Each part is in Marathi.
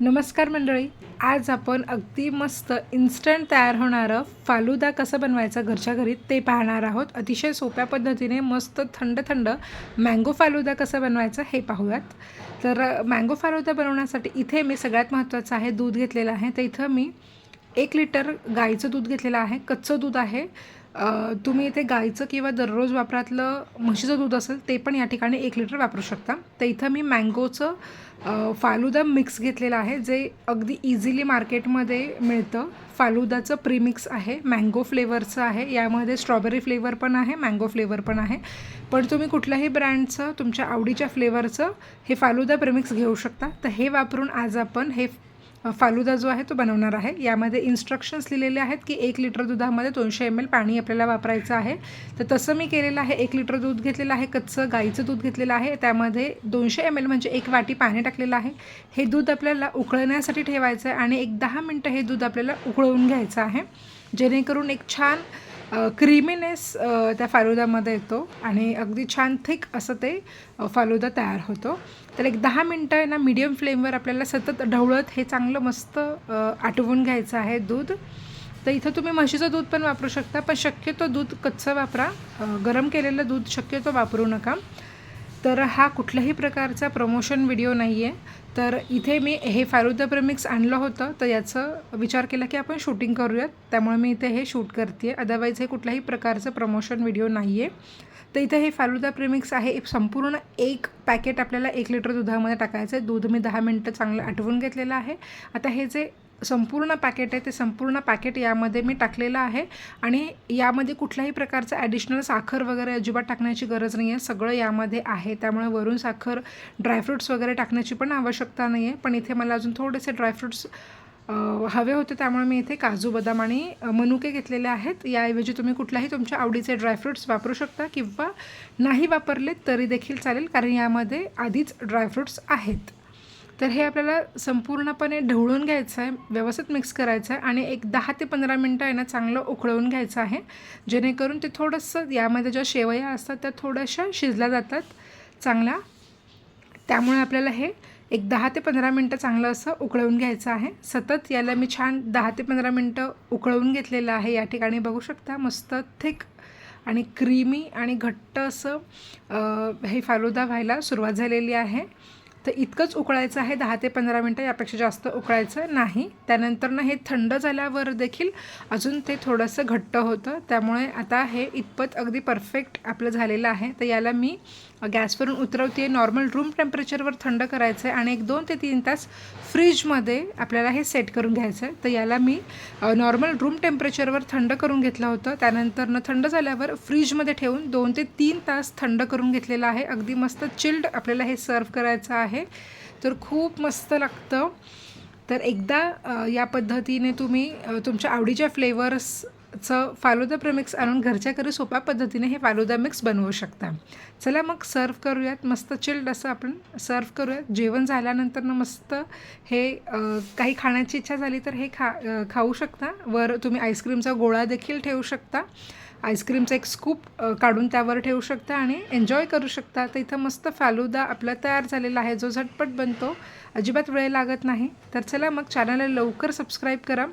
नमस्कार मंडळी आज आपण अगदी मस्त इन्स्टंट तयार होणारं फालुदा कसं बनवायचं घरच्या घरी ते पाहणार आहोत. अतिशय सोप्या पद्धतीने मस्त थंड थंड मँगो फालुदा कसं बनवायचं हे पाहूयात. तर मँगो फालुदा बनवण्यासाठी इथे मी सगळ्यात महत्त्वाचं आहे दूध घेतलेलं आहे. तर इथं मी एक लिटर गाईचं दूध घेतलेलं आहे कच्चं दूध आहे. तुम्ही इथे गाईचं किंवा दररोज वापरातलं म्हशीचं दूध असेल ते पण या ठिकाणी एक लिटर वापरू शकता. तर इथं मी मँगोचं फालुदा मिक्स घेतलेलं आहे जे अगदी इझिली मार्केटमध्ये मिळतं. फालुदाचं प्रीमिक्स आहे मँगो फ्लेवरचं आहे यामध्ये स्ट्रॉबेरी फ्लेवर पण आहे मँगो फ्लेवर पण आहे. पण तुम्ही कुठल्याही ब्रँडचं तुमच्या आवडीच्या फ्लेवरचं हे फालुदा प्रीमिक्स घेऊ शकता. तर हे वापरून आज आपण हे फालुदा जो आहे तो बनवणार आहे. यामध्ये इन्स्ट्रक्शन्स लिहिलेले आहेत की एक लिटर दुधामध्ये दोनशे एम एल पाणी आपल्याला वापरायचं आहे. तर तसं मी केलेलं आहे. एक लिटर दूध घेतलेलं आहे. कच्चं गाईचं दूध घेतलेलं आहे. त्यामध्ये दोनशे एम एल म्हणजे एक वाटी पाणी टाकलेलं आहे. हे दूध आपल्याला उकळण्यासाठी ठेवायचं आहे आणि एक दहा मिनटं हे दूध आपल्याला उकळवून घ्यायचं आहे. जेणेकरून एक छान क्रीमीनेस त्या फालुदामध्ये येतो आणि अगदी छान थिक असं ते फालुदा तयार होतो. तर एक दहा मिनटं आहे ना मीडियम फ्लेमवर आपल्याला सतत ढवळत हे चांगलं मस्त आटवून घ्यायचं आहे दूध. तर इथं तुम्ही म्हशीचं दूध पण वापरू शकता पण शक्यतो दूध कच्चं वापरा. गरम केलेलं दूध शक्यतो वापरू नका. तर हा कुठल्याही प्रकारचा प्रमोशन व्हिडिओ नाही आहे तर इथे मी हे फारुदा प्रेमिक्स आणलं होतं तर याचं विचार केला की आपण शूटिंग करूयात. त्यामुळे मी इथे हे शूट करते अदरवाईज हे कुठल्याही प्रकारचं प्रमोशन व्हिडिओ नाही आहे तर इथे हे फारुदा प्रेमिक्स आहे. संपूर्ण एक पॅकेट आपल्याला एक लिटर दुधामध्ये टाकायचं आहे दूध मी दहा मिनटं चांगलं आटवून घेतलेलं आहे. आता हे जे संपूर्ण पॅकेट आहे ते संपूर्ण पॅकेट यामध्ये मी टाकलेलं आहे. आणि यामध्ये कुठल्याही प्रकारचं ॲडिशनल साखर वगैरे अजिबात टाकण्याची गरज नाही आहे सगळं यामध्ये आहे. त्यामुळे वरून साखर ड्रायफ्रुट्स वगैरे टाकण्याची पण आवश्यकता नाही आहे पण इथे मला अजून थोडेसे ड्रायफ्रुट्स हवे होते. त्यामुळे मी इथे काजू बदाम आणि मनुके घेतलेले आहेत. याऐवजी तुम्ही कुठल्याही तुमच्या आवडीचे ड्रायफ्रुट्स वापरू शकता किंवा नाही वापरले तरी देखील चालेल कारण यामध्ये आधीच ड्रायफ्रुट्स आहेत. तर हे आपल्याला संपूर्णपणे ढवळून घ्यायचं आहे व्यवस्थित मिक्स करायचं आहे आणि एक दहा ते पंधरा मिनटं आहे ना चांगलं उकळवून घ्यायचं आहे. जेणेकरून ते थोडंसं यामध्ये ज्या शेवया असतात त्या थोड्याशा शिजल्या जातात चांगल्या. त्यामुळे आपल्याला हे एक दहा ते पंधरा मिनटं चांगलं असं उकळवून घ्यायचं आहे. सतत याला मी छान दहा ते पंधरा मिनटं उकळवून घेतलेलं आहे. या ठिकाणी बघू शकता मस्त थिक आणि क्रीमी आणि घट्ट असं हे फालुदा व्हायला सुरुवात झालेली आहे. तर इतकंच उकळायचं आहे दहा ते पंधरा मिनटं यापेक्षा जास्त उकळायचं नाही. त्यानंतर ना हे थंड झाल्यावर देखील अजून ते थोडंसं घट्ट होतं. त्यामुळे आता हे इतपत अगदी परफेक्ट आपलं झालेलं आहे. तर याला मी गॅसवरून उतरवते नॉर्मल रूम टेम्परेचरवर थंड करायचं आहे आणि एक दोन ते तीन तास फ्रीजमध्ये आपल्याला हे सेट करून घ्यायचं आहे तर याला मी नॉर्मल रूम टेम्परेचरवर थंड करून घेतलं होतं. त्यानंतर न थंड झाल्यावर फ्रीजमध्ये ठेवून दोन ते तीन तास थंड करून घेतलेलं आहे. अगदी मस्त चिल्ड आपल्याला हे सर्व करायचं आहे. तर खूप मस्त लागतं. तर एकदा या पद्धतीने तुम्ही तुमच्या आवडीच्या फ्लेवर्स चं फालुदा प्रेमिक्स आणून घरच्या घरी सोप्या पद्धतीने हे फालुदा मिक्स बनवू शकता. चला मग सर्व करूयात. मस्त चिल्ड असं आपण सर्व करूयात. जेवण झाल्यानंतर ना मस्त हे काही खाण्याची इच्छा झाली तर हे खा खाऊ शकता. वर तुम्ही आईस्क्रीमचा गोळा देखील ठेवू शकता. आईस्क्रीमचा एक स्कूप काढून त्यावर ठेवू शकता आणि एन्जॉय करू शकता. तर इथं मस्त फालुदा आपला तयार झालेला आहे. जो झटपट बनतो. अजिबात वेळ लागत नाही. तर चला मग चॅनलला लवकर सबस्क्राईब करा.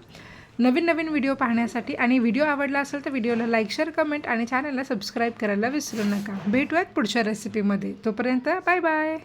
नवीन नवीन व्हिडिओ पाहण्यासाठी आणि व्हिडिओ आवडला असेल तर व्हिडिओला लाईक शेअर कमेंट आणि चॅनलला सबस्क्राईब करायला विसरू नका. भेटूयात पुढच्या रेसिपीमध्ये तोपर्यंत बाय बाय